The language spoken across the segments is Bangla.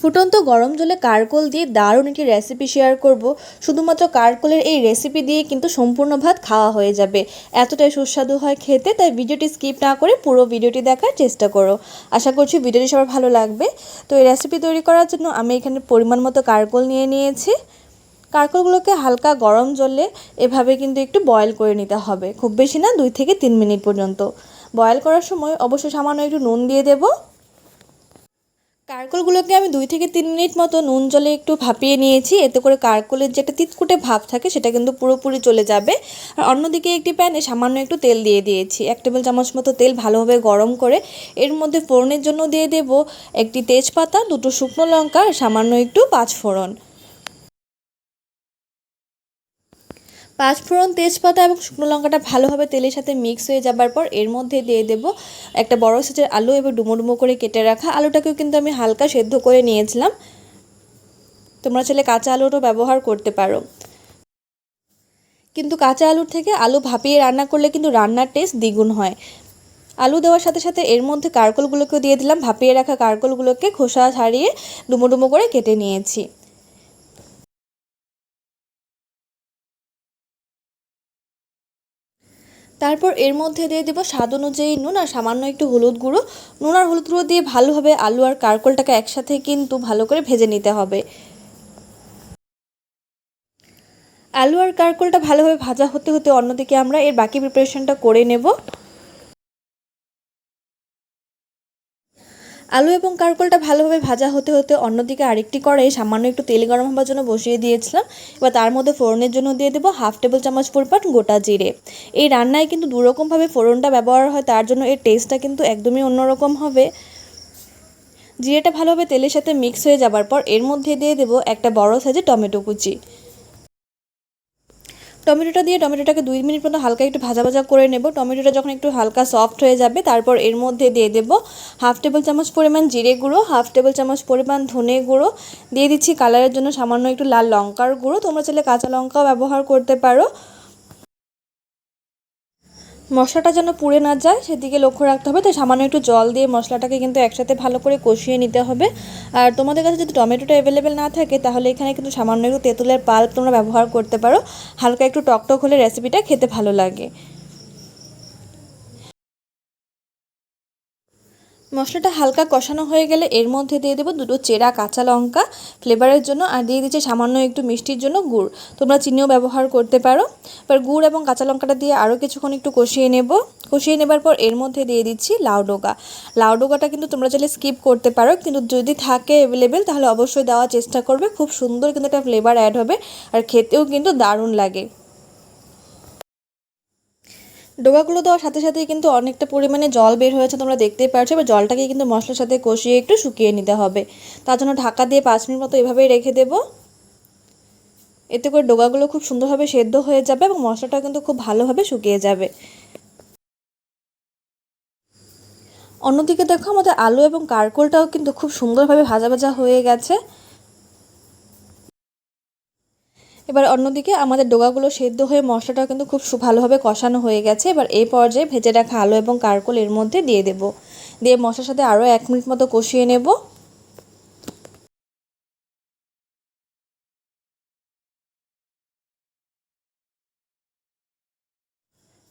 ফুটন্ত গরম জলে কারকোল দিয়ে দারুণ একটি রেসিপি শেয়ার করব। শুধুমাত্র কারকোলের এই রেসিপি দিয়ে কিন্তু সম্পূর্ণ ভাত খাওয়া হয়ে যাবে। এতটাই সুস্বাদু হয় খেতে, তাই ভিডিওটি স্কিপ না করে পুরো ভিডিওটি দেখার চেষ্টা করো। আশা করছি ভিডিওটি সবার ভালো লাগবে। তো এই রেসিপি তৈরি করার জন্য আমি এখানে পরিমাণ মতো কারকোল নিয়ে নিয়েছি। কারকোলগুলোকে হালকা গরম জলে এভাবে কিন্তু একটু বয়েল করে নিতে হবে। খুব বেশি না, দুই থেকে তিন মিনিট পর্যন্ত। বয়েল করার সময় অবশ্যই সামান্য একটু নুন দিয়ে দেবো। কারকোলগুলোকে আমি দুই থেকে তিন মিনিট মতো নুন জলে একটু ভাপিয়ে নিয়েছি। এতে করে কারকলের যে একটা তিতকুটে ভাব থাকে, সেটা কিন্তু পুরোপুরি চলে যাবে। আর অন্যদিকে একটি প্যানে সামান্য একটু তেল দিয়ে দিয়েছি। এক টেবিল চামচ মতো তেল ভালোভাবে গরম করে এর মধ্যে ফোড়নের জন্য দিয়ে দেব একটি তেজপাতা, দুটো শুকনো লঙ্কা আর সামান্য একটু পাঁচ ফোড়ন পাঁচ ফোড়ন তেজপাতা এবং শুকনো লঙ্কাটা ভালোভাবে তেলের সাথে মিক্স হয়ে যাবার পর এর মধ্যে দিয়ে দেব একটা বড় সাইজের আলু এবার ডুমো ডুমো করে কেটে রাখা। আলুটাকেও কিন্তু আমি হালকা সেদ্ধ করে নিয়েছিলাম। তোমরা চাইলে কাঁচা আলুটাও ব্যবহার করতে পারো। কিন্তু কাঁচা আলুর থেকে আলু ভাপিয়ে রান্না করলে কিন্তু রান্নার টেস্ট দ্বিগুণ হয়। আলু দেওয়ার সাথে সাথে এর মধ্যে কারকলগুলোকেও দিয়ে দিলাম। ভাপিয়ে রাখা কারকলগুলোকে খোসা ছাড়িয়ে ডুমো ডুমো করে কেটে নিয়েছি। তারপর এর মধ্যে দিয়ে দেবো স্বাদ অনুযায়ী নুন আর সামান্য একটু হলুদ গুঁড়ো। নুন আর হলুদ গুঁড়ো দিয়ে ভালোভাবে আলু আর কারকলটাকে একসাথে কিন্তু ভালো করে ভেজে নিতে হবে। আলু আর কারকলটা ভালোভাবে ভাজা হতে হতে অন্যদিকে আমরা এর বাকি প্রিপারেশনটা করে নেব। আলু এবং কারকলটা ভালোভাবে ভাজা হতে হতে অন্যদিকে আরেকটি কড়াই সামান্য একটু তেল গরম হবার জন্য বসিয়ে দিয়েছিলাম। এবার তার মধ্যে ফোড়নের জন্য দিয়ে দেবো হাফ টেবিল চামচ পরিমাণ গোটা জিরে। এই রান্নায় কিন্তু দুরকমভাবে ফোড়নটা ব্যবহার হয়, তার জন্য এর টেস্টটা কিন্তু একদমই অন্যরকম হবে। জিরেটা ভালোভাবে তেলের সাথে মিক্স হয়ে যাবার পর এর মধ্যে দিয়ে দেবো একটা বড় সাইজের টমেটো কুচি। টমেটোটা দিয়ে টমেটোটাকে দুই মিনিট মতো হালকা একটু ভাজা ভাজা করে নেব। টমেটোটা যখন একটু হালকা সফট হয়ে যাবে, তারপর এর মধ্যে দিয়ে দেব হাফ টেবিল চামচ পরিমাণ জিরে গুঁড়ো হাফ টেবিল চামচ পরিমাণ ধনে গুঁড়ো। দিয়ে দিচ্ছি কালারের জন্য সামান্য একটু লাল লঙ্কার গুঁড়ো। তোমরা চাইলে কাঁচা লঙ্কাও ব্যবহার করতে পারো। মশলাটা যেন পুড়ে না যায়, সেদিকে লক্ষ্য রাখতে হবে। তাই সামান্য একটু জল দিয়ে মশলাটাকে কিন্তু একসাথে ভালো করে কষিয়ে নিতে হবে। আর তোমাদের কাছে যদি টমেটোটা অ্যাভেলেবেল না থাকে, তাহলে এখানে কিন্তু সামান্য একটু তেঁতুলের পাল্প তোমরা ব্যবহার করতে পারো। হালকা একটু টকটক হলে রেসিপিটা খেতে ভালো লাগে। মশলাটা হালকা কষানো হয়ে গেলে এর মধ্যে দিয়ে দেবো দুটো চেরা কাঁচা লঙ্কা ফ্লেভারের জন্য আর দিয়ে দিচ্ছি সামান্য একটু মিষ্টির জন্য গুড়। তোমরা চিনিও ব্যবহার করতে পারো। এবার গুড় এবং কাঁচা লঙ্কাটা দিয়ে আরও কিছুক্ষণ একটু কষিয়ে নেব। কষিয়ে নেবার পর এর মধ্যে দিয়ে দিচ্ছি লাউ ডোকা লাউ ডোকাটা কিন্তু তোমরা চাইলে স্কিপ করতে পারো, কিন্তু যদি থাকে অ্যাভেলেবেল তাহলে অবশ্যই দেওয়ার চেষ্টা করবে। খুব সুন্দর কিন্তু একটা ফ্লেভার অ্যাড হবে আর খেতেও কিন্তু দারুণ লাগে। ডোবাগুলো দেওয়ার সাথে সাথেই কিন্তু অনেকটা পরিমাণে জল বের হয়েছে তোমরা দেখতেই পারছ। এবার জলটাকে কিন্তু মশলার সাথে কষিয়ে একটু শুকিয়ে নিতে হবে। তার জন্য ঢাকা দিয়ে পাঁচ মিনিট মতো এভাবেই রেখে দেব। এতে করে ডোগাগুলো খুব সুন্দরভাবে সেদ্ধ হয়ে যাবে এবং মশলাটাও কিন্তু খুব ভালোভাবে শুকিয়ে যাবে। অন্যদিকে দেখো আমাদের আলু এবং কারকোলটাও কিন্তু খুব সুন্দরভাবে ভাজা ভাজা হয়ে গেছে। এবার অন্যদিকে আমাদের ডোগাগুলো সেদ্ধ হয়ে মশলাটাও কিন্তু খুব ভালোভাবে কষানো হয়ে গেছে। এবার এই পর্যায়ে ভেজে রাখা আলু এবং কারকোল এর মধ্যে দিয়ে দেব। দিয়ে মশলার সাথে আরও এক মিনিট মতো কষিয়ে নেব।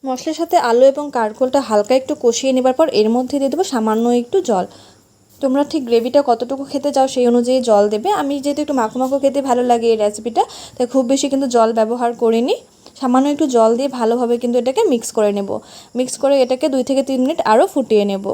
মশলার সাথে আলু এবং কারকোলটা হালকা একটু কষিয়ে নেবার পর এর মধ্যে দিয়ে দেবো সামান্য একটু জল। তোমরা ঠিক গ্রেভিটা কতটুকু খেতে চাও সেই অনুযায়ী জল দেবে। আমি যেহেতু একটু মাখো মাখো খেতে ভালো লাগে এই রেসিপিটা তাই খুব বেশি কিন্তু জল ব্যবহার করিনি। সামান্য একটু জল দিয়ে ভালোভাবে কিন্তু এটাকে মিক্স করে নেব। মিক্স করে এটাকে দুই থেকে তিন মিনিট আরও ফুটিয়ে নেব।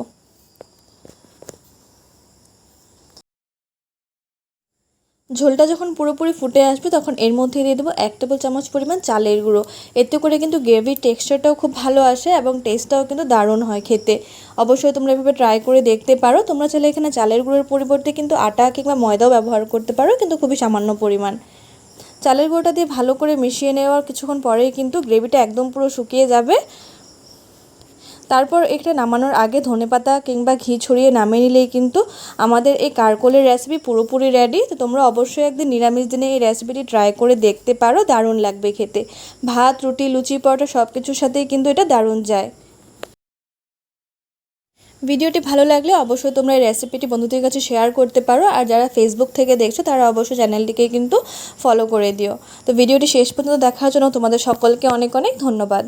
ঝোলটা যখন পুরোপুরি ফুটে আসবে, তখন এর মধ্যে দিয়ে দেবো এক টেবিল চামচ পরিমাণ চালের গুঁড়ো। এতে করে কিন্তু গ্রেভির টেক্সচারটাও খুব ভালো আসে এবং টেস্টটাও কিন্তু দারুণ হয় খেতে। অবশ্যই তোমরা এভাবে ট্রাই করে দেখতে পারো। তোমরা চাইলে এখানে চালের গুঁড়োর পরিবর্তে কিন্তু আটা কিংবা ময়দাও ব্যবহার করতে পারো, কিন্তু খুবই সামান্য পরিমাণ। চালের গুঁড়োটা দিয়ে ভালো করে মিশিয়ে নেওয়ার কিছুক্ষণ পরেই কিন্তু গ্রেভিটা একদম পুরো শুকিয়ে যাবে। তারপর এটা নামানোর আগে ধনেপাতা কিংবা ঘি ছড়িয়ে নামিয়ে নিলেই কিন্তু আমাদের এই কারকোলের রেসিপি পুরোপুরি রেডি তো তোমরা অবশ্যই একদিন নিরামিষ দিনে এই রেসিপিটি ট্রাই করে দেখতে পারো, দারুণ লাগবে খেতে। ভাত, রুটি, লুচি, পরোটা সব কিছুর সাথেই কিন্তু এটা দারুণ যায়। ভিডিওটি ভালো লাগলে অবশ্যই তোমরা এই রেসিপিটি বন্ধুদের কাছে শেয়ার করতে পারো, আর যারা ফেসবুক থেকে দেখছ তারা অবশ্যই চ্যানেলটিকে কিন্তু ফলো করে দিও। তো ভিডিওটি শেষ পর্যন্ত দেখার জন্য তোমাদের সকলকে অনেক অনেক ধন্যবাদ।